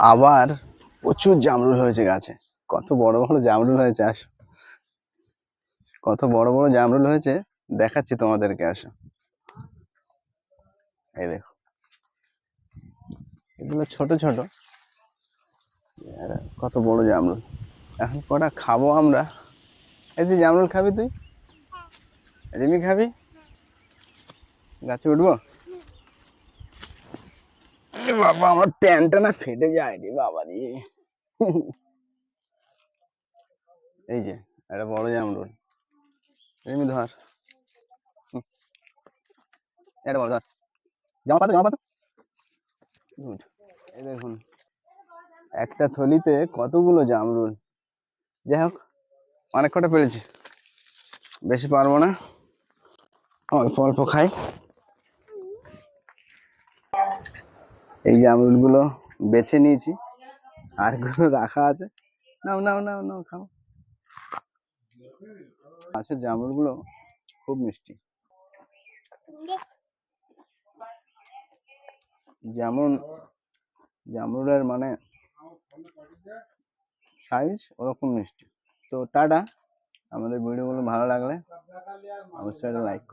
আবার প্রচুর জামরুল হয়েছে গাছে। কত বড় বড় জামরুল হয়েছে আস। কত বড় বড় জামরুল হয়েছে দেখাচ্ছি তোমাদেরকে আসো। এই দেখো। এগুলো ছোট ছোট। কত বড় জামরুল। এখন কটা খাব আমরা? এই তুই জামরুল খাবি তুই? রিমি খাবি? গাছে উঠবো? বাবা, আমার প্যান্টটা না ফেটে যায় রে বাবা রে। এই যে, একটা বড় জামরুল রিমি ধর। এটা বড়, ধর। জামা পাতা জামা পাতা। এই দেখুন। একটা থলিতে কতগুলো জামরুল যাই হোক, অনেক কটা পেরেছি। বেশি পারব না। অল্প অল্প খাই। এই জামরুলগুলো বেছে নিয়েছি। আরগুলো রাখা আছে। নাও নাও নাও নাও, খাও। গাছের জামরুলগুলো খুব মিষ্টি। যেমন জামরুলের মানে সাইজ ওরকম মিষ্টি। তো টাটা। আমাদের ভিডিওগুলো ভালো লাগলে অবশ্যই লাইক করো।